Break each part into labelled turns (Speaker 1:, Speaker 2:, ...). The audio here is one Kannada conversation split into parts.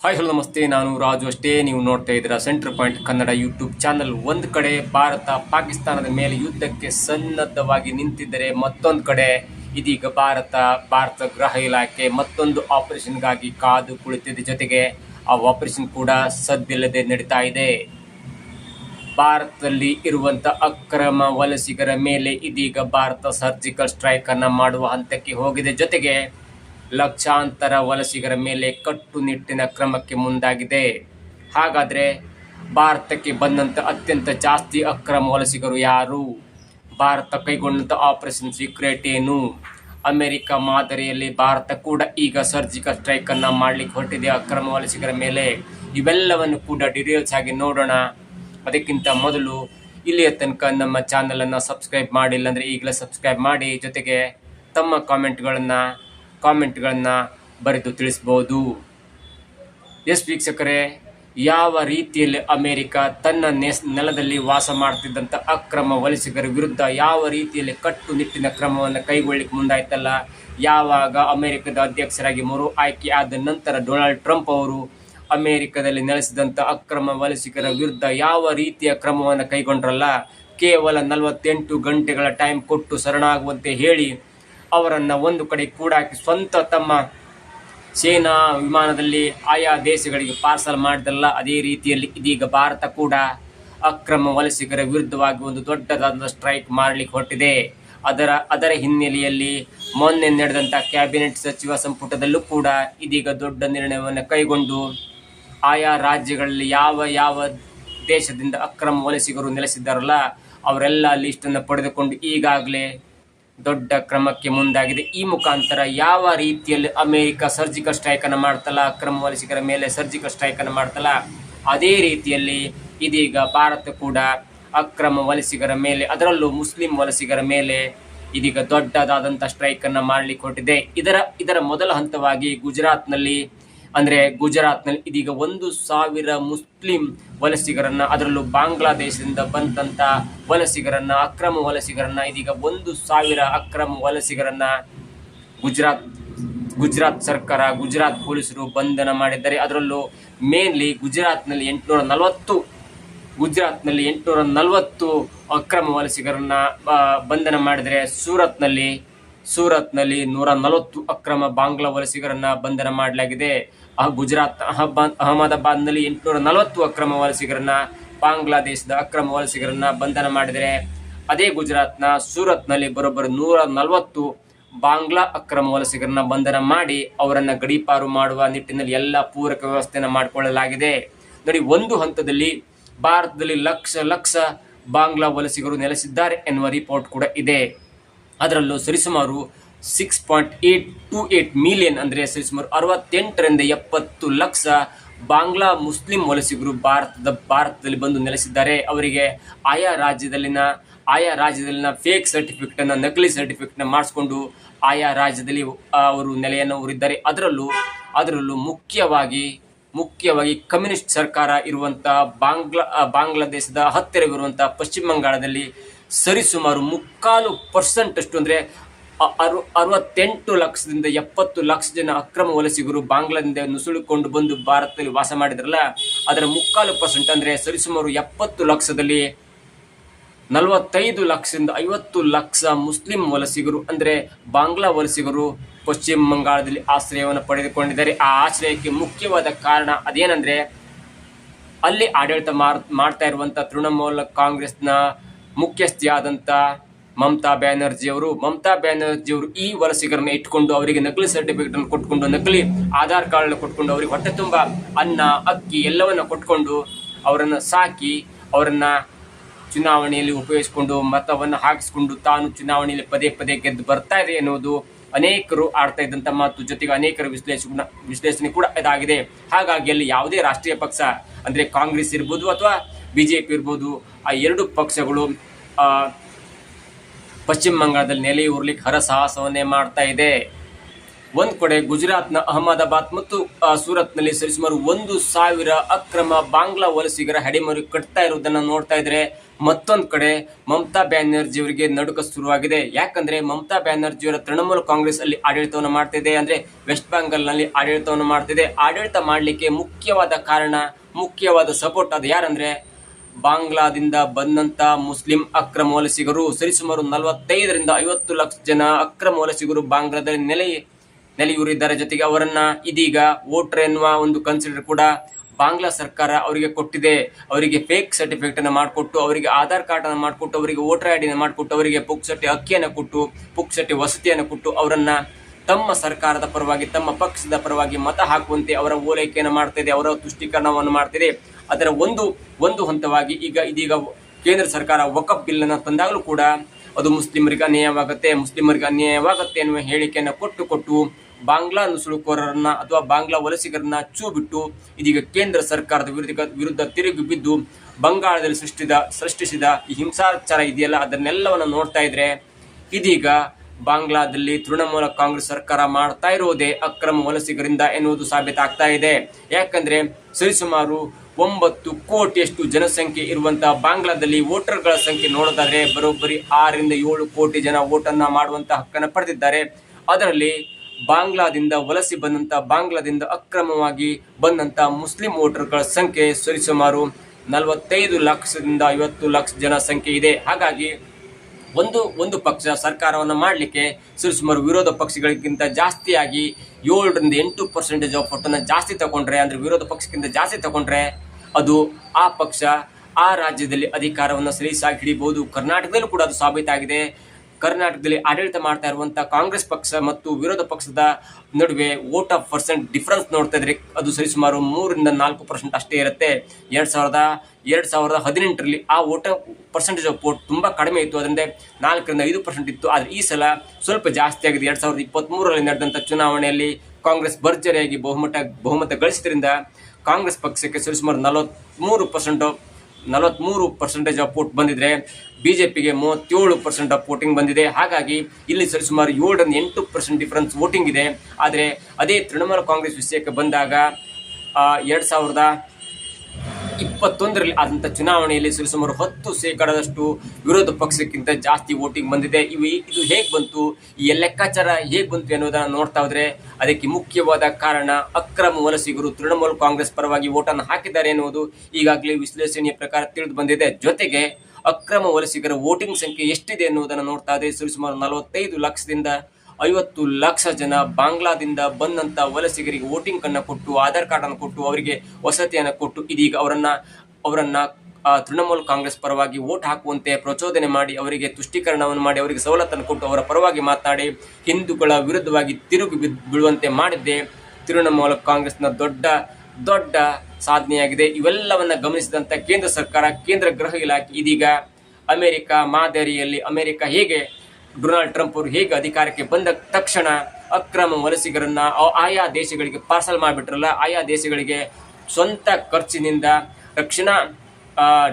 Speaker 1: ಹಾಯ್ ಹಲೋ ನಮಸ್ತೆ. ನಾನು ರಾಜು ಅಷ್ಟೇ. ನೀವು ನೋಡ್ತಾ ಇದ್ದೀರಾ centre point Kannada YouTube channel ಒಂದು ಕಡೆ ಭಾರತ ಪಾಕಿಸ್ತಾನದ ಮೇಲೆ ಯುದ್ಧಕ್ಕೆ ಸನ್ನದ್ಧವಾಗಿ ನಿಂತಿದ್ದರೆ ಮತ್ತೊಂದು ಕಡೆ ಇದೀಗ ಭಾರತ ಭಾರತ ಗೃಹ ಇಲಾಖೆ ಮತ್ತೊಂದು ಆಪರೇಷನ್ಗಾಗಿ ಕಾದು ಕುಳಿತಿದ್ದ ಜೊತೆಗೆ ಆ ಆಪರೇಷನ್ ಕೂಡ ಸದ್ದಿಲ್ಲದೆ ನಡೀತಾ ಇದೆ. ಭಾರತದಲ್ಲಿ ಇರುವಂತ ಅಕ್ರಮ ವಲಸಿಗರ ಮೇಲೆ ಇದೀಗ ಭಾರತ ಸರ್ಜಿಕಲ್ ಸ್ಟ್ರೈಕ್ ಅನ್ನ ಮಾಡುವ ಹಂತಕ್ಕೆ ಹೋಗಿದೆ. ಜೊತೆಗೆ ಲಕ್ಷಾಂತರ ವಲಸಿಗರ ಮೇಲೆ ಕಟ್ಟುನಿಟ್ಟಿನ ಕ್ರಮಕ್ಕೆ ಮುಂದಾಗಿದೆ. ಹಾಗಾದರೆ ಭಾರತಕ್ಕೆ ಬಂದಂಥ ಅತ್ಯಂತ ಜಾಸ್ತಿ ಅಕ್ರಮ ವಲಸಿಗರು ಯಾರು? ಭಾರತ ಕೈಗೊಂಡಂಥ ಆಪರೇಷನ್ ಸೀಕ್ರೆಟ್ ಏನು? ಅಮೆರಿಕ ಮಾದರಿಯಲ್ಲಿ ಭಾರತ ಕೂಡ ಈಗ ಸರ್ಜಿಕಲ್ ಸ್ಟ್ರೈಕನ್ನು ಮಾಡಲಿಕ್ಕೆ ಹೊರಟಿದೆ ಅಕ್ರಮ ವಲಸಿಗರ ಮೇಲೆ. ಇವೆಲ್ಲವನ್ನು ಕೂಡ ಡೀಟೇಲ್ಸ್ ಆಗಿ ನೋಡೋಣ. ಅದಕ್ಕಿಂತ ಮೊದಲು ಇಲ್ಲಿಯ ತನಕ ನಮ್ಮ ಚಾನಲನ್ನು ಸಬ್ಸ್ಕ್ರೈಬ್ ಮಾಡಿಲ್ಲ ಅಂದರೆ ಈಗಲೇ ಸಬ್ಸ್ಕ್ರೈಬ್ ಮಾಡಿ. ಜೊತೆಗೆ ತಮ್ಮ ಕಾಮೆಂಟ್ಗಳನ್ನ ಕಾಮೆಂಟ್ಗಳನ್ನ ಬರೆದು ತಿಳಿಸ್ಬೋದು. ಎಸ್ ವೀಕ್ಷಕರೇ, ಯಾವ ರೀತಿಯಲ್ಲಿ ಅಮೇರಿಕ ತನ್ನ ನೆಲದಲ್ಲಿ ವಾಸ ಮಾಡ್ತಿದ್ದಂಥ ಅಕ್ರಮ ವಲಸಿಗರ ವಿರುದ್ಧ ಯಾವ ರೀತಿಯಲ್ಲಿ ಕಟ್ಟುನಿಟ್ಟಿನ ಕ್ರಮವನ್ನು ಕೈಗೊಳ್ಳಿಕ್ಕೆ ಮುಂದಾಯ್ತಲ್ಲ? ಯಾವಾಗ ಅಮೆರಿಕದ ಅಧ್ಯಕ್ಷರಾಗಿ ಮರು ಆಯ್ಕೆ ಆದ ನಂತರ ಡೊನಾಲ್ಡ್ ಟ್ರಂಪ್ ಅವರು ಅಮೆರಿಕದಲ್ಲಿ ನೆಲೆಸಿದಂಥ ಅಕ್ರಮ ವಲಸಿಗರ ವಿರುದ್ಧ ಯಾವ ರೀತಿಯ ಕ್ರಮವನ್ನು ಕೈಗೊಂಡ್ರಲ್ಲ? ಕೇವಲ ನಲವತ್ತೆಂಟು ಗಂಟೆಗಳ ಟೈಮ್ ಕೊಟ್ಟು ಶರಣಾಗುವಂತೆ ಹೇಳಿ ಅವರನ್ನು ಒಂದು ಕಡೆ ಕೂಡಾಕಿ ಸ್ವಂತ ತಮ್ಮ ಸೇನಾ ವಿಮಾನದಲ್ಲಿ ಆಯಾ ದೇಶಗಳಿಗೆ ಪಾರ್ಸಲ್ ಮಾಡಿದಲ್ಲ, ಅದೇ ರೀತಿಯಲ್ಲಿ ಇದೀಗ ಭಾರತ ಕೂಡ ಅಕ್ರಮ ವಲಸಿಗರ ವಿರುದ್ಧವಾಗಿ ಒಂದು ದೊಡ್ಡದಾದ ಸ್ಟ್ರೈಕ್ ಮಾಡಲಿಕ್ಕೆ ಹೊರಟಿದೆ. ಅದರ ಅದರ ಹಿನ್ನೆಲೆಯಲ್ಲಿ ಮೊನ್ನೆ ನಡೆದಂಥ ಕ್ಯಾಬಿನೆಟ್ ಸಚಿವ ಸಂಪುಟದಲ್ಲೂ ಕೂಡ ಇದೀಗ ದೊಡ್ಡ ನಿರ್ಣಯವನ್ನು ಕೈಗೊಂಡು ಆಯಾ ರಾಜ್ಯಗಳಲ್ಲಿ ಯಾವ ಯಾವ ದೇಶದಿಂದ ಅಕ್ರಮ ವಲಸಿಗರು ನೆಲೆಸಿದ್ದಾರಲ್ಲ, ಅವರೆಲ್ಲ ಲಿಸ್ಟನ್ನು ಪಡೆದುಕೊಂಡು ಈಗಾಗಲೇ ದೊಡ್ಡ ಕ್ರಮಕ್ಕೆ ಮುಂದಾಗಿದೆ. ಈ ಮುಖಾಂತರ ಯಾವ ರೀತಿಯಲ್ಲಿ ಅಮೆರಿಕ ಸರ್ಜಿಕಲ್ ಸ್ಟ್ರೈಕ್ ಅನ್ನು ಮಾಡ್ತಲ್ಲ ಅಕ್ರಮ ವಲಸಿಗರ ಮೇಲೆ ಸರ್ಜಿಕಲ್ ಸ್ಟ್ರೈಕ್ ಅನ್ನು ಮಾಡ್ತಲ್ಲ, ಅದೇ ರೀತಿಯಲ್ಲಿ ಇದೀಗ ಭಾರತ ಕೂಡ ಅಕ್ರಮ ವಲಸಿಗರ ಮೇಲೆ, ಅದರಲ್ಲೂ ಮುಸ್ಲಿಂ ವಲಸಿಗರ ಮೇಲೆ ಇದೀಗ ದೊಡ್ಡದಾದಂಥ ಸ್ಟ್ರೈಕ್ ಅನ್ನು ಮಾಡಲಿಕ್ಕೆ ಹೊರಟಿದೆ. ಇದರ ಇದರ ಮೊದಲ ಹಂತವಾಗಿ ಗುಜರಾತ್ನಲ್ಲಿ ಅಂದ್ರೆ ಗುಜರಾತ್ನಲ್ಲಿ ಇದೀಗ ಒಂದು ಸಾವಿರ ಮುಸ್ಲಿಂ ವಲಸಿಗರನ್ನ, ಅದರಲ್ಲೂ ಬಾಂಗ್ಲಾದೇಶದಿಂದ ಬಂದಂತ ವಲಸಿಗರನ್ನ, ಅಕ್ರಮ ವಲಸಿಗರನ್ನ, ಇದೀಗ ಒಂದು ಸಾವಿರ ಅಕ್ರಮ ವಲಸಿಗರನ್ನ ಗುಜರಾತ್ ಗುಜರಾತ್ ಸರ್ಕಾರ, ಗುಜರಾತ್ ಪೊಲೀಸರು ಬಂಧನ ಮಾಡಿದ್ದಾರೆ. ಅದರಲ್ಲೂ ಮೇನ್ಲಿ ಗುಜರಾತ್ನಲ್ಲಿ ಎಂಟುನೂರ ನಲವತ್ತು, ಗುಜರಾತ್ನಲ್ಲಿ ಎಂಟುನೂರ ನಲವತ್ತು ಅಕ್ರಮ ವಲಸಿಗರನ್ನ ಬಂಧನ ಮಾಡಿದರೆ ಸೂರತ್ನಲ್ಲಿ ಸೂರತ್ನಲ್ಲಿ ನೂರ ನಲವತ್ತು ಅಕ್ರಮ ಬಾಂಗ್ಲಾ ವಲಸಿಗರನ್ನ ಬಂಧನ ಮಾಡಲಾಗಿದೆ. ಗುಜರಾತ್ ಅಹಮದಾಬಾದ್ನಲ್ಲಿ ಎಂಟುನೂರ ನಲವತ್ತು ಅಕ್ರಮ ವಲಸಿಗರನ್ನ, ಬಾಂಗ್ಲಾದೇಶದ ಅಕ್ರಮ ವಲಸಿಗರನ್ನ ಬಂಧನ ಮಾಡಿದರೆ, ಅದೇ ಗುಜರಾತ್ನ ಸೂರತ್ನಲ್ಲಿ ಬರೋಬ್ಬರಿ ನೂರ ನಲವತ್ತು ಬಾಂಗ್ಲಾ ಅಕ್ರಮ ವಲಸಿಗರನ್ನ ಬಂಧನ ಮಾಡಿ ಅವರನ್ನು ಗಡೀಪಾರು ಮಾಡುವ ನಿಟ್ಟಿನಲ್ಲಿ ಎಲ್ಲ ಪೂರಕ ವ್ಯವಸ್ಥೆಯನ್ನು ಮಾಡಿಕೊಳ್ಳಲಾಗಿದೆ. ನೋಡಿ, ಒಂದು ಹಂತದಲ್ಲಿ ಭಾರತದಲ್ಲಿ ಲಕ್ಷ ಲಕ್ಷ ಬಾಂಗ್ಲಾ ವಲಸಿಗರು ನೆಲೆಸಿದ್ದಾರೆ ಎನ್ನುವ ರಿಪೋರ್ಟ್ ಕೂಡ ಇದೆ. ಅದರಲ್ಲೂ ಸರಿಸುಮಾರು six point eight two eight million ಅಂದರೆ ಸರಿಸುಮಾರು ಅರವತ್ತೆಂಟರಿಂದ ಎಪ್ಪತ್ತು ಲಕ್ಷ ಬಾಂಗ್ಲಾ ಮುಸ್ಲಿಂ ವಲಸಿಗರು ಭಾರತದ ಭಾರತದಲ್ಲಿ ಬಂದು ನೆಲೆಸಿದ್ದಾರೆ. ಅವರಿಗೆ ಆಯಾ ರಾಜ್ಯದಲ್ಲಿನ ಆಯಾ ರಾಜ್ಯದಲ್ಲಿನ ಫೇಕ್ ಸರ್ಟಿಫಿಕೇಟನ್ನು ನಕಲಿ ಸರ್ಟಿಫಿಕೇಟ್ನ ಮಾಡಿಸ್ಕೊಂಡು ಆಯಾ ರಾಜ್ಯದಲ್ಲಿ ಅವರು ನೆಲೆಯನ್ನು ಊರಿದ್ದಾರೆ ಅದರಲ್ಲೂ ಅದರಲ್ಲೂ ಮುಖ್ಯವಾಗಿ ಮುಖ್ಯವಾಗಿ ಕಮ್ಯುನಿಸ್ಟ್ ಸರ್ಕಾರ ಇರುವಂಥ ಬಾಂಗ್ಲಾ ಬಾಂಗ್ಲಾದೇಶದ ಹತ್ತಿರವಿರುವಂಥ ಪಶ್ಚಿಮ ಬಂಗಾಳದಲ್ಲಿ ಸರಿಸುಮಾರು ಮುಕ್ಕಾಲು ಪರ್ಸೆಂಟಷ್ಟು ಅಂದರೆ ಅರು ಅರವತ್ತೆಂಟು ಲಕ್ಷದಿಂದ ಎಪ್ಪತ್ತು ಲಕ್ಷ ಜನ ಅಕ್ರಮ ವಲಸಿಗರು ಬಾಂಗ್ಲಾದಿಂದ ನುಸುಳಿಕೊಂಡು ಬಂದು ಭಾರತದಲ್ಲಿ ವಾಸ ಮಾಡಿದ್ರಲ್ಲ, ಅದರ ಮುಕ್ಕಾಲು ಪರ್ಸೆಂಟ್ ಅಂದರೆ ಸರಿಸುಮಾರು ಎಪ್ಪತ್ತು ಲಕ್ಷದಲ್ಲಿ ನಲವತ್ತೈದು ಲಕ್ಷದಿಂದ ಐವತ್ತು ಲಕ್ಷ ಮುಸ್ಲಿಂ ವಲಸಿಗರು ಅಂದರೆ ಬಾಂಗ್ಲಾ ವಲಸಿಗರು ಪಶ್ಚಿಮ ಬಂಗಾಳದಲ್ಲಿ ಆಶ್ರಯವನ್ನು ಪಡೆದುಕೊಂಡಿದ್ದಾರೆ. ಆ ಆಶ್ರಯಕ್ಕೆ ಮುಖ್ಯವಾದ ಕಾರಣ ಅದೇನೆಂದರೆ ಅಲ್ಲಿ ಆಡಳಿತ ಮಾಡ್ತಾ ಇರುವಂಥ ತೃಣಮೂಲ ಕಾಂಗ್ರೆಸ್ನ ಮುಖ್ಯಸ್ಥಿಯಾದಂಥ ಮಮತಾ ಬ್ಯಾನರ್ಜಿ ಅವರು ಮಮತಾ ಬ್ಯಾನರ್ಜಿ ಅವರು ಈ ವಲಸಿಗರನ್ನ ಇಟ್ಕೊಂಡು ಅವರಿಗೆ ನಕಲಿ ಸರ್ಟಿಫಿಕೇಟ್ ಅನ್ನು ಕೊಟ್ಕೊಂಡು, ನಕಲಿ ಆಧಾರ್ ಕಾರ್ಡ್ ಕೊಟ್ಕೊಂಡು ಅವರಿಗೆ ಹೊಟ್ಟೆ ತುಂಬ ಅನ್ನ, ಅಕ್ಕಿ ಎಲ್ಲವನ್ನ ಕೊಟ್ಕೊಂಡು ಅವರನ್ನು ಸಾಕಿ ಅವರನ್ನು ಚುನಾವಣೆಯಲ್ಲಿ ಉಪಯೋಗಿಸಿಕೊಂಡು ಮತವನ್ನು ಹಾಕಿಸಿಕೊಂಡು ತಾನು ಚುನಾವಣೆಯಲ್ಲಿ ಪದೇ ಪದೇ ಗೆದ್ದು ಬರ್ತಾ ಇದೆ ಎನ್ನುವುದು ಅನೇಕರು ಆಡ್ತಾ ಇದ್ದಂಥ ಮಾತು. ಜೊತೆಗೆ ಅನೇಕರ ವಿಶ್ಲೇಷಣ ವಿಶ್ಲೇಷಣೆ ಕೂಡ ಇದಾಗಿದೆ. ಹಾಗಾಗಿ ಅಲ್ಲಿ ಯಾವುದೇ ರಾಷ್ಟ್ರೀಯ ಪಕ್ಷ, ಅಂದರೆ ಕಾಂಗ್ರೆಸ್ ಇರ್ಬೋದು ಅಥವಾ ಬಿಜೆಪಿ ಇರ್ಬೋದು, ಆ ಎರಡು ಪಕ್ಷಗಳು ಪಶ್ಚಿಮ ಬಂಗಾಳದಲ್ಲಿ ನೆಲೆ ಊರ್ಲಿಕ್ಕೆ ಹರಸಾಹಸವನ್ನೇ ಮಾಡ್ತಾ ಇದೆ. ಒಂದು ಕಡೆ ಗುಜರಾತ್ನ ಅಹಮದಾಬಾದ್ ಮತ್ತು ಸೂರತ್ನಲ್ಲಿ ಸರಿಸುಮಾರು ಒಂದು ಸಾವಿರ ಅಕ್ರಮ ಬಾಂಗ್ಲಾ ವಲಸಿಗರ ಹಡಿಮರಿ ಕಟ್ತಾ ಇರುವುದನ್ನು ನೋಡ್ತಾ ಇದ್ರೆ ಮತ್ತೊಂದು ಕಡೆ ಮಮತಾ ಬ್ಯಾನರ್ಜಿ ಅವರಿಗೆ ನಡುಕ ಶುರುವಾಗಿದೆ. ಯಾಕಂದ್ರೆ ಮಮತಾ ಬ್ಯಾನರ್ಜಿ ಅವರ ತೃಣಮೂಲ ಕಾಂಗ್ರೆಸ್ ಅಲ್ಲಿ ಆಡಳಿತವನ್ನು ಮಾಡ್ತಿದೆ ಅಂದ್ರೆ ವೆಸ್ಟ್ ಬೆಂಗಾಲ್ನಲ್ಲಿ ಆಡಳಿತವನ್ನು ಮಾಡ್ತಿದೆ ಆಡಳಿತ ಮಾಡಲಿಕ್ಕೆ ಮುಖ್ಯವಾದ ಕಾರಣ, ಮುಖ್ಯವಾದ ಸಪೋರ್ಟ್ ಅದು ಯಾರಂದ್ರೆ ಬಾಂಗ್ಲಾದಿಂದ ಬಂದಂತ ಮುಸ್ಲಿಂ ಅಕ್ರಮ ವಲಸಿಗರು ಸರಿಸುಮಾರು ನಲವತ್ತೈದರಿಂದ ಐವತ್ತು ಲಕ್ಷ ಜನ ಅಕ್ರಮ ವಲಸಿಗರು ಬಾಂಗ್ಲಾದಲ್ಲಿ ನೆಲೆ ನೆಲೆಯೂರಿದ್ದಾರೆ ಜೊತೆಗೆ ಅವರನ್ನ ಇದೀಗ ವೋಟರ್ ಎನ್ನುವ ಒಂದು ಕನ್ಸಿಡರ್ ಕೂಡ ಬಾಂಗ್ಲಾ ಸರ್ಕಾರ ಅವರಿಗೆ ಕೊಟ್ಟಿದೆ. ಅವರಿಗೆ ಫೇಕ್ ಸರ್ಟಿಫಿಕೇಟ್ ಅನ್ನು ಮಾಡಿಕೊಟ್ಟು, ಅವರಿಗೆ ಆಧಾರ್ ಕಾರ್ಡ್ ಅನ್ನು ಮಾಡಿಕೊಟ್ಟು, ಅವರಿಗೆ ವೋಟರ್ ಐ ಡಿನ ಮಾಡಿಕೊಟ್ಟು, ಅವರಿಗೆ ಪುಕ್ಸಟ್ಟೆ ಅಕ್ಕಿಯನ್ನು ಕೊಟ್ಟು ಪುಕ್ಸಟ್ಟೆ ವಸತಿಯನ್ನು ಕೊಟ್ಟು ಅವರನ್ನ ತಮ್ಮ ಸರ್ಕಾರದ ಪರವಾಗಿ, ತಮ್ಮ ಪಕ್ಷದ ಪರವಾಗಿ ಮತ ಹಾಕುವಂತೆ ಅವರ ಓಲೈಕೆಯನ್ನು ಮಾಡ್ತಿದೆ ಅವರ ತುಷ್ಟೀಕರಣವನ್ನು ಮಾಡ್ತಿದೆ ಅದರ ಒಂದು ಒಂದು ಹಂತವಾಗಿ ಈಗ ಇದೀಗ ಕೇಂದ್ರ ಸರ್ಕಾರ ವಕಫ್ ಬಿಲ್ ಅನ್ನು ತಂದಾಗಲೂ ಕೂಡ ಅದು ಮುಸ್ಲಿಮರಿಗೆ ಅನ್ಯಾಯವಾಗುತ್ತೆ ಮುಸ್ಲಿಮರಿಗೆ ಅನ್ಯಾಯವಾಗುತ್ತೆ ಎನ್ನುವ ಹೇಳಿಕೆಯನ್ನು ಕೊಟ್ಟು ಕೊಟ್ಟು ಬಾಂಗ್ಲಾ ನುಸುಳುಕೋರರನ್ನ ಅಥವಾ ಬಾಂಗ್ಲಾ ವಲಸಿಗರನ್ನ ಚೂ ಬಿಟ್ಟು ಇದೀಗ ಕೇಂದ್ರ ಸರ್ಕಾರದ ವಿರುದ್ಧ ವಿರುದ್ಧ ತಿರುಗಿ ಬಿದ್ದು ಬಂಗಾಳದಲ್ಲಿ ಸೃಷ್ಟಿದ, ಸೃಷ್ಟಿಸಿದ ಈ ಹಿಂಸಾಚಾರ ಇದೆಯಲ್ಲ ಅದನ್ನೆಲ್ಲವನ್ನು ನೋಡ್ತಾ ಇದ್ರೆ ಇದೀಗ ಬಾಂಗ್ಲಾದಲ್ಲಿ ತೃಣಮೂಲ ಕಾಂಗ್ರೆಸ್ ಸರ್ಕಾರ ಮಾಡ್ತಾ ಇರುವುದೇ ಅಕ್ರಮ ವಲಸಿಗರಿಂದ ಎನ್ನುವುದು ಸಾಬೀತಾಗ್ತಾ ಇದೆ. ಯಾಕಂದ್ರೆ ಸರಿಸುಮಾರು ಒಂಬತ್ತು ಕೋಟಿಯಷ್ಟು ಜನಸಂಖ್ಯೆ ಇರುವಂತಹ ಬಾಂಗ್ಲಾದಲ್ಲಿ ವೋಟರ್ಗಳ ಸಂಖ್ಯೆ ನೋಡೋದಾದ್ರೆ ಬರೋಬ್ಬರಿ ಆರರಿಂದ ಏಳು ಕೋಟಿ ಜನ ವೋಟನ್ನು ಮಾಡುವಂತಹ ಹಕ್ಕನ್ನು ಪಡೆದಿದ್ದಾರೆ. ಅದರಲ್ಲಿ ಬಾಂಗ್ಲಾದಿಂದ ವಲಸೆ ಬಂದಂತ ಬಾಂಗ್ಲಾದಿಂದ ಅಕ್ರಮವಾಗಿ ಬಂದಂತ ಮುಸ್ಲಿಂ ವೋಟರ್ಗಳ ಸಂಖ್ಯೆ ಸರಿಸುಮಾರು ನಲವತ್ತೈದು ಲಕ್ಷದಿಂದ ಐವತ್ತು ಲಕ್ಷ ಜನ ಸಂಖ್ಯೆ ಇದೆ. ಹಾಗಾಗಿ ಒಂದು ಒಂದು ಪಕ್ಷ ಸರ್ಕಾರವನ್ನು ಮಾಡಲಿಕ್ಕೆ ಸರಿಸುಮಾರು ವಿರೋಧ ಪಕ್ಷಗಳಿಗಿಂತ ಜಾಸ್ತಿಯಾಗಿ ಏಳರಿಂದ ಎಂಟು ಪರ್ಸೆಂಟೇಜ್ ಆಫ್ ಒಟ್ಟನ್ನು ಜಾಸ್ತಿ ತಗೊಂಡ್ರೆ, ಅಂದರೆ ವಿರೋಧ ಪಕ್ಷಕ್ಕಿಂತ ಜಾಸ್ತಿ ತಗೊಂಡ್ರೆ ಅದು ಆ ಪಕ್ಷ, ಆ ರಾಜ್ಯದಲ್ಲಿ ಅಧಿಕಾರವನ್ನು ಸಲೀಸಾಗಿ ಹಿಡಿಬಹುದು. ಕರ್ನಾಟಕದಲ್ಲೂ ಕೂಡ ಅದು ಸಾಬೀತಾಗಿದೆ ಕರ್ನಾಟಕದಲ್ಲಿ ಆಡಳಿತ ಮಾಡ್ತಾ ಇರುವಂಥ ಕಾಂಗ್ರೆಸ್ ಪಕ್ಷ ಮತ್ತು ವಿರೋಧ ಪಕ್ಷದ ನಡುವೆ ವೋಟ್ ಆಫ್ ಪರ್ಸೆಂಟ್ ಡಿಫ್ರೆನ್ಸ್ ನೋಡ್ತಾ ಇದ್ರೆ ಅದು ಸರಿಸುಮಾರು ಮೂರರಿಂದ ನಾಲ್ಕು ಪರ್ಸೆಂಟ್ ಅಷ್ಟೇ ಇರುತ್ತೆ. ಎರಡು ಸಾವಿರದ ಎರಡು ಸಾವಿರದ ಹದಿನೆಂಟರಲ್ಲಿ ಆ ವೋಟ್ ಪರ್ಸೆಂಟೇಜ್ ಆಫ್ ವೋಟ್ ತುಂಬಾ ಕಡಿಮೆ ಇತ್ತು. ಅದರಿಂದ ನಾಲ್ಕರಿಂದ ಐದು ಪರ್ಸೆಂಟ್ ಇತ್ತು. ಆದರೆ ಈ ಸಲ ಸ್ವಲ್ಪ ಜಾಸ್ತಿ ಆಗಿದೆ. ಎರಡ್ ಸಾವಿರದ ಇಪ್ಪತ್ತ್ ಮೂರರಲ್ಲಿ ನಡೆದಂಥ ಚುನಾವಣೆಯಲ್ಲಿ ಕಾಂಗ್ರೆಸ್ ಭರ್ಜರಿಯಾಗಿ ಬಹುಮತ ಬಹುಮತ ಗಳಿಸಿದ್ರಿಂದ ಕಾಂಗ್ರೆಸ್ ಪಕ್ಷಕ್ಕೆ ಸರಿಸುಮಾರು ನಲವತ್ಮೂರು ಪರ್ಸೆಂಟ್ ನಲವತ್ತ್ಮೂರು ಪರ್ಸೆಂಟೇಜ್ ಆಫ್ ವೋಟ್ ಬಂದಿದ್ರೆ ಪಿಗೆ ಮೂವತ್ತೇಳು ಪರ್ಸೆಂಟ್ ಆಫ್ ವೋಟಿಂಗ್ ಬಂದಿದೆ. ಹಾಗಾಗಿ ಇಲ್ಲಿ ಸರಿಸುಮಾರು ಏಳರಿಂದ ಎಂಟು ಪರ್ಸೆಂಟ್ ಡಿಫರೆನ್ಸ್ ವೋಟಿಂಗ್ ಇದೆ. ಆದರೆ ಅದೇ ತೃಣಮೂಲ ಕಾಂಗ್ರೆಸ್ ವಿಷಯಕ್ಕೆ ಬಂದಾಗ ಎರಡು ಸಾವಿರದ ಇಪ್ಪತ್ತೊಂದರಲ್ಲಿ ಆದಂಥ ಚುನಾವಣೆಯಲ್ಲಿ ಸರಿಸುಮಾರು ಹತ್ತು ಶೇಕಡದಷ್ಟು ವಿರೋಧ ಪಕ್ಷಕ್ಕಿಂತ ಜಾಸ್ತಿ ವೋಟಿಂಗ್ ಬಂದಿದೆ. ಇವು ಇದು ಹೇಗೆ ಬಂತು? ಈ ಲೆಕ್ಕಾಚಾರ ಹೇಗೆ ಬಂತು ಎನ್ನುವುದನ್ನು ನೋಡ್ತಾ ಹೋದ್ರೆ ಅದಕ್ಕೆ ಮುಖ್ಯವಾದ ಕಾರಣ ಅಕ್ರಮ ವಲಸಿಗರು ತೃಣಮೂಲ ಕಾಂಗ್ರೆಸ್ ಪರವಾಗಿ ವೋಟನ್ನು ಹಾಕಿದ್ದಾರೆ ಎನ್ನುವುದು ಈಗಾಗಲೇ ವಿಶ್ಲೇಷಣೆಯ ಪ್ರಕಾರ ತಿಳಿದು ಬಂದಿದೆ. ಜೊತೆಗೆ ಅಕ್ರಮ ವಲಸಿಗರ ವೋಟಿಂಗ್ ಸಂಖ್ಯೆ ಎಷ್ಟಿದೆ ಎನ್ನುವುದನ್ನು ನೋಡ್ತಾ ಇದ್ರೆ ಸರಿಸುಮಾರು ನಲವತ್ತೈದು ಲಕ್ಷದಿಂದ ಐವತ್ತು ಲಕ್ಷ ಜನ ಬಾಂಗ್ಲಾದಿಂದ ಬಂದಂತ ವಲಸಿಗರಿಗೆ ವೋಟಿಂಗ್ ಅನ್ನ ಕೊಟ್ಟು, ಆಧಾರ್ ಕಾರ್ಡ್ ಅನ್ನು ಕೊಟ್ಟು, ಅವರಿಗೆ ವಸತಿಯನ್ನು ಕೊಟ್ಟು, ಇದೀಗ ಅವರನ್ನ ಅವರನ್ನ ತೃಣಮೂಲ ಕಾಂಗ್ರೆಸ್ ಪರವಾಗಿ ವೋಟ್ ಹಾಕುವಂತೆ ಪ್ರಚೋದನೆ ಮಾಡಿ, ಅವರಿಗೆ ತುಷ್ಟೀಕರಣವನ್ನು ಮಾಡಿ, ಅವರಿಗೆ ಸವಲತ್ತನ್ನು ಕೊಟ್ಟು ಅವರ ಪರವಾಗಿ ಮಾತನಾಡಿ, ಹಿಂದೂಗಳ ವಿರುದ್ಧವಾಗಿ ತಿರುಗಿ ಬಿಡುವಂತೆ ಮಾಡಿದ್ದೆ ತೃಣಮೂಲ ಕಾಂಗ್ರೆಸ್ನ ದೊಡ್ಡ ದೊಡ್ಡ ಸಾಧನೆಯಾಗಿದೆ. ಇವೆಲ್ಲವನ್ನು ಗಮನಿಸಿದಂತ ಕೇಂದ್ರ ಸರ್ಕಾರ, ಕೇಂದ್ರ ಗೃಹ ಇಲಾಖೆ, ಇದೀಗ ಅಮೆರಿಕ ಮಾದರಿಯಲ್ಲಿ ಅಮೆರಿಕ ಹೇಗೆ ಡೊನಾಲ್ಡ್ ಟ್ರಂಪ್ ಅವರು ಹೇಗೆ ಅಧಿಕಾರಕ್ಕೆ ಬಂದ ತಕ್ಷಣ ಅಕ್ರಮ ವಲಸಿಗರನ್ನ ಆಯಾ ದೇಶಗಳಿಗೆ ಪಾರ್ಸಲ್ ಮಾಡಿಬಿಟ್ರಲ್ಲ, ಆಯಾ ದೇಶಗಳಿಗೆ ಸ್ವಂತ ಖರ್ಚಿನಿಂದ ರಕ್ಷಣಾ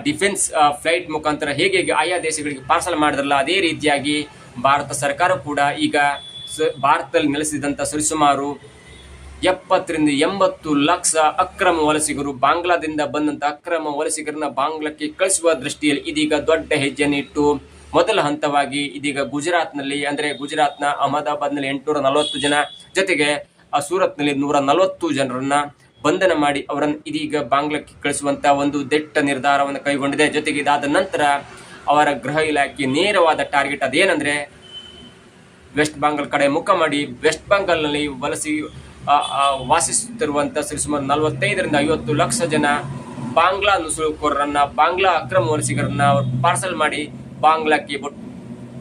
Speaker 1: ಡಿಫೆನ್ಸ್ ಫ್ಲೈಟ್ ಮುಖಾಂತರ ಹೇಗೆ ಆಯಾ ದೇಶಗಳಿಗೆ ಪಾರ್ಸಲ್ ಮಾಡಿದ್ರಲ್ಲ, ಅದೇ ರೀತಿಯಾಗಿ ಭಾರತ ಸರ್ಕಾರ ಕೂಡ ಈಗ ಭಾರತದಲ್ಲಿ ನೆಲೆಸಿದಂಥ ಸರಿಸುಮಾರು ಎಪ್ಪತ್ತರಿಂದ ಎಂಬತ್ತು ಲಕ್ಷ ಅಕ್ರಮ ವಲಸಿಗರು ಬಾಂಗ್ಲಾದಿಂದ ಬಂದಂಥ ಅಕ್ರಮ ವಲಸಿಗರನ್ನ ಬಾಂಗ್ಲಾಕ್ಕೆ ಕಳಿಸುವ ದೃಷ್ಟಿಯಲ್ಲಿ ಇದೀಗ ದೊಡ್ಡ ಹೆಜ್ಜೆಯನ್ನು ಇಟ್ಟು ಮೊದಲ ಹಂತವಾಗಿ ಇದೀಗ ಗುಜರಾತ್ನಲ್ಲಿ, ಅಂದ್ರೆ ಗುಜರಾತ್ನ ಅಹಮದಾಬಾದ್ನಲ್ಲಿ ಎಂಟುನೂರ ನಲವತ್ತು ಜನ, ಜೊತೆಗೆ ಸೂರತ್ನಲ್ಲಿ ನೂರ ನಲವತ್ತು ಜನರನ್ನ ಬಂಧನ ಮಾಡಿ ಅವರನ್ನು ಇದೀಗ ಬಾಂಗ್ಲಾಕ್ಕೆ ಕಳಿಸುವಂತ ಒಂದು ದಿಟ್ಟ ನಿರ್ಧಾರವನ್ನು ಕೈಗೊಂಡಿದೆ. ಜೊತೆಗೆ ಇದಾದ ನಂತರ ಅವರ ಗೃಹ ಇಲಾಖೆ ನೇರವಾದ ಟಾರ್ಗೆಟ್ ಅದೇನಂದ್ರೆ ವೆಸ್ಟ್ ಬೆಂಗಾಲ್ ಕಡೆ ಮುಖ ಮಾಡಿ, ವೆಸ್ಟ್ ಬೆಂಗಾಲ್ನಲ್ಲಿ ವಲಸಿ ವಾಸಿಸುತ್ತಿರುವಂಥ ಸರಿಸುಮಾರು ನಲವತ್ತೈದರಿಂದ ಐವತ್ತು ಲಕ್ಷ ಜನ ಬಾಂಗ್ಲಾ ನುಸುಳುಕೋರರನ್ನ, ಬಾಂಗ್ಲಾ ಅಕ್ರಮ ವಲಸಿಗರನ್ನ ಪಾರ್ಸಲ್ ಮಾಡಿ ಬಾಂಗ್ಲಾಕ್ಕೆ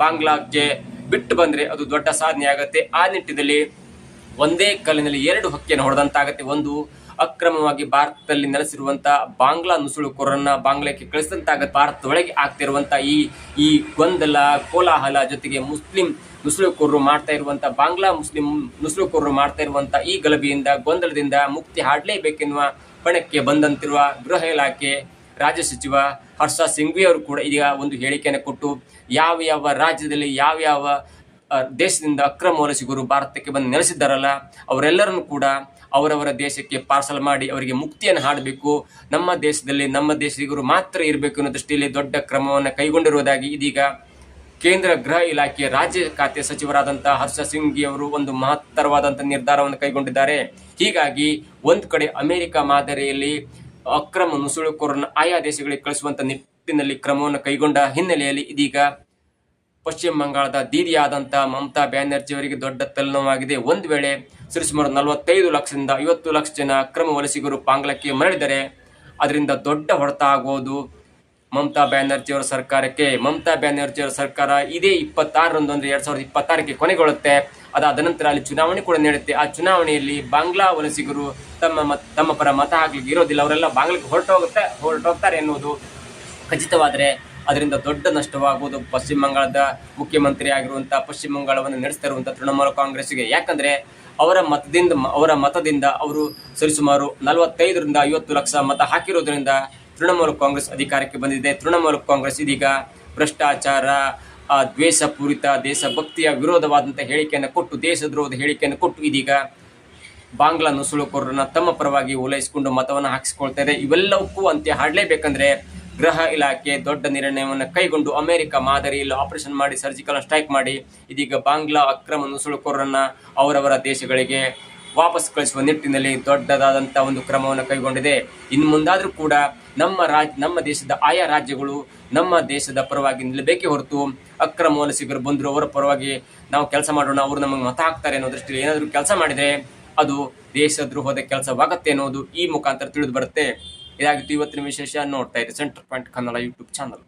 Speaker 1: ಬಾಂಗ್ಲಾಕ್ಕೆ ಬಿಟ್ಟು ಬಂದರೆ ಅದು ದೊಡ್ಡ ಸಾಧನೆ ಆಗುತ್ತೆ. ಆ ನಿಟ್ಟಿನಲ್ಲಿ ಒಂದೇ ಕಲ್ಲಿನಲ್ಲಿ ಎರಡು ಹಕ್ಕಿಯನ್ನು ಹೊಡೆದಂತಾಗತ್ತೆ. ಒಂದು ಅಕ್ರಮವಾಗಿ ಭಾರತದಲ್ಲಿ ನೆಲೆಸಿರುವಂಥ ಬಾಂಗ್ಲಾ ನುಸುಳುಕೋರನ್ನ ಬಾಂಗ್ಲಾಕ್ಕೆ ಕಳಿಸಿದಂತಾಗತ್ತೆ. ಭಾರತದೊಳಗೆ ಆಗ್ತಿರುವಂತ ಈ ಈ ಗೊಂದಲ, ಕೋಲಾಹಲ ಜೊತೆಗೆ ಮುಸ್ಲಿಂ ನುಸುಳುಕೋರರು ಮಾಡ್ತಾ ಇರುವಂಥ ಬಾಂಗ್ಲಾ ಮುಸ್ಲಿಂ ನುಸುಳುಕೋರರು ಮಾಡ್ತಾ ಇರುವಂಥ ಈ ಗಲಭೆಯಿಂದ, ಗೊಂದಲದಿಂದ ಮುಕ್ತಿ ಹಾಡಲೇಬೇಕೆನ್ನುವ ಬಣಕ್ಕೆ ಬಂದಂತಿರುವ ಗೃಹ ಇಲಾಖೆ ರಾಜ್ಯ ಸಚಿವ ಹರ್ಷ ಸಿಂಘ್ವಿ ಅವರು ಕೂಡ ಈಗ ಒಂದು ಹೇಳಿಕೆಯನ್ನು ಕೊಟ್ಟು ಯಾವ ಯಾವ ರಾಜ್ಯದಲ್ಲಿ ಯಾವ ಯಾವ ದೇಶದಿಂದ ಅಕ್ರಮ ವಲಸಿಗರು ಭಾರತಕ್ಕೆ ಬಂದು ನೆಲೆಸಿದ್ದಾರಲ್ಲ, ಅವರೆಲ್ಲರನ್ನು ಕೂಡ ಅವರವರ ದೇಶಕ್ಕೆ ಪಾರ್ಸಲ್ ಮಾಡಿ ಅವರಿಗೆ ಮುಕ್ತಿಯನ್ನು ಹಾಡಬೇಕು. ನಮ್ಮ ದೇಶದಲ್ಲಿ ನಮ್ಮ ದೇಶಿಗರು ಮಾತ್ರ ಇರಬೇಕು ಅನ್ನೋ ದೃಷ್ಟಿಯಲ್ಲಿ ದೊಡ್ಡ ಕ್ರಮವನ್ನು ಕೈಗೊಂಡಿರುವುದಾಗಿ ಇದೀಗ ಕೇಂದ್ರ ಗೃಹ ಇಲಾಖೆಯ ರಾಜ್ಯ ಖಾತೆ ಸಚಿವರಾದಂತಹ ಹರ್ಷ ಸಿಂಗ್ ಅವರು ಒಂದು ಮಹತ್ತರವಾದಂತಹ ನಿರ್ಧಾರವನ್ನು ಕೈಗೊಂಡಿದ್ದಾರೆ. ಹೀಗಾಗಿ ಒಂದು ಕಡೆ ಅಮೆರಿಕ ಮಾದರಿಯಲ್ಲಿ ಅಕ್ರಮ ನುಸುಳುಕೋರನ್ನು ಆಯಾ ದೇಶಗಳಿಗೆ ಕಳಿಸುವಂತ ನಿಟ್ಟಿನಲ್ಲಿ ಕ್ರಮವನ್ನು ಕೈಗೊಂಡ ಹಿನ್ನೆಲೆಯಲ್ಲಿ ಇದೀಗ ಪಶ್ಚಿಮ ಬಂಗಾಳದ ದೀದಿಯಾದಂಥ ಮಮತಾ ಬ್ಯಾನರ್ಜಿ ಅವರಿಗೆ ದೊಡ್ಡ ತಲೆನೋವಾಗಿದೆ ಒಂದು ವೇಳೆ ಸರಿಸುಮಾರು ನಲವತ್ತೈದು ಲಕ್ಷದಿಂದ ಐವತ್ತು ಲಕ್ಷ ಜನ ಅಕ್ರಮ ವಲಸಿಗರು ಪಾಂಗ್ಲಕ್ಕೆ ಮರಳಿದರೆ, ಅದರಿಂದ ದೊಡ್ಡ ಹೊಡೆತ ಆಗುವುದು ಮಮತಾ ಬ್ಯಾನರ್ಜಿ ಅವರ ಸರ್ಕಾರಕ್ಕೆ, ಮಮತಾ ಬ್ಯಾನರ್ಜಿ ಅವರ ಸರ್ಕಾರ ಇದೇ ಇಪ್ಪತ್ತಾರರಂದು ಅಂದರೆ ಎರಡು ಸಾವಿರದ ಇಪ್ಪತ್ತಾರಕ್ಕೆ ಕೊನೆಗೊಳ್ಳುತ್ತೆ. ಅದಾದ ನಂತರ ಅಲ್ಲಿ ಚುನಾವಣೆ ಕೂಡ ನಡೆಯುತ್ತೆ. ಆ ಚುನಾವಣೆಯಲ್ಲಿ ಬಾಂಗ್ಲಾ ವಲಸಿಗರು ತಮ್ಮ ಮತ್, ತಮ್ಮ ಪರ ಮತ ಹಾಕ್ಲಿಕ್ಕೆ ಇರೋದಿಲ್ಲ. ಅವರೆಲ್ಲ ಬಾಂಗ್ಲಾಕ್ಕೆ ಹೊರಟೋಗುತ್ತೆ, ಹೊರಟೋಗ್ತಾರೆ ಎನ್ನುವುದು ಖಚಿತವಾದರೆ ಅದರಿಂದ ದೊಡ್ಡ ನಷ್ಟವಾಗುವುದು. ಪಶ್ಚಿಮ ಬಂಗಾಳದ ಮುಖ್ಯಮಂತ್ರಿ ಆಗಿರುವಂಥ ಪಶ್ಚಿಮ ಬಂಗಾಳವನ್ನು ನಡೆಸ್ತಾ ಇರುವಂಥ ತೃಣಮೂಲ ಕಾಂಗ್ರೆಸ್ಗೆ ಯಾಕಂದರೆ ಅವರ ಮತದಿಂದ ಅವರ ಮತದಿಂದ ಅವರು ಸರಿಸುಮಾರು ನಲವತ್ತೈದರಿಂದ ಐವತ್ತು ಲಕ್ಷ ಮತ ಹಾಕಿರೋದ್ರಿಂದ ತೃಣಮೂಲ ಕಾಂಗ್ರೆಸ್ ಅಧಿಕಾರಕ್ಕೆ ಬಂದಿದೆ. ತೃಣಮೂಲ ಕಾಂಗ್ರೆಸ್ ಇದೀಗ ಭ್ರಷ್ಟಾಚಾರ ದ್ವೇಷಪೂರಿತ, ದೇಶಭಕ್ತಿಯ ವಿರೋಧವಾದಂಥ ಹೇಳಿಕೆಯನ್ನು ಕೊಟ್ಟು, ದೇಶದ್ರೋಹದ ಹೇಳಿಕೆಯನ್ನು ಕೊಟ್ಟು ಇದೀಗ ಬಾಂಗ್ಲಾ ನುಸುಳುಕೋರನ್ನ ತಮ್ಮ ಪರವಾಗಿ ಓಲೈಸಿಕೊಂಡು ಮತವನ್ನು ಹಾಕಿಸಿಕೊಳ್ತಾ ಇದೆ. ಇವೆಲ್ಲವಕ್ಕೂ ಅಂತ್ಯ ಹಾಡಲೇಬೇಕಂದ್ರೆ ಗೃಹ ಇಲಾಖೆ ದೊಡ್ಡ ನಿರ್ಣಯವನ್ನು ಕೈಗೊಂಡು ಅಮೆರಿಕ ಮಾದರಿಯಲ್ಲಿ ಆಪರೇಷನ್ ಮಾಡಿ, ಸರ್ಜಿಕಲ್ ಸ್ಟ್ರೈಕ್ ಮಾಡಿ, ಇದೀಗ ಬಾಂಗ್ಲಾ ಅಕ್ರಮ ನುಸುಳುಕೋರರನ್ನ ಅವರವರ ದೇಶಗಳಿಗೆ ವಾಪಸ್ ಕಳಿಸುವ ನಿಟ್ಟಿನಲ್ಲಿ ದೊಡ್ಡದಾದಂಥ ಒಂದು ಕ್ರಮವನ್ನು ಕೈಗೊಂಡಿದೆ. ಇನ್ನು ಮುಂದಾದರೂ ಕೂಡ ನಮ್ಮ ರಾಜ್, ನಮ್ಮ ದೇಶದ ಆಯಾ ರಾಜ್ಯಗಳು ನಮ್ಮ ದೇಶದ ಪರವಾಗಿ ನಿಲ್ಲಬೇಕೇ ಹೊರತು ಅಕ್ರಮ ವಲಸಿಗರು ಬಂದರು ಅವರ ಪರವಾಗಿ ನಾವು ಕೆಲಸ ಮಾಡೋಣ, ಅವರು ನಮಗೆ ಮತ ಹಾಕ್ತಾರೆ ಅನ್ನೋ ದೃಷ್ಟಿಯಲ್ಲಿ ಏನಾದರೂ ಕೆಲಸ ಮಾಡಿದರೆ ಅದು ದೇಶದ್ರೋಹದ ಕೆಲಸವಾಗತ್ತೆ ಅನ್ನೋದು ಈ ಮುಖಾಂತರ ತಿಳಿದು ಬರುತ್ತೆ. ಇದಾಗಿತ್ತು ಇವತ್ತಿನ ವಿಶೇಷ ನೋಡ್ತಾ ಇರಿ centre point Kannada YouTube channel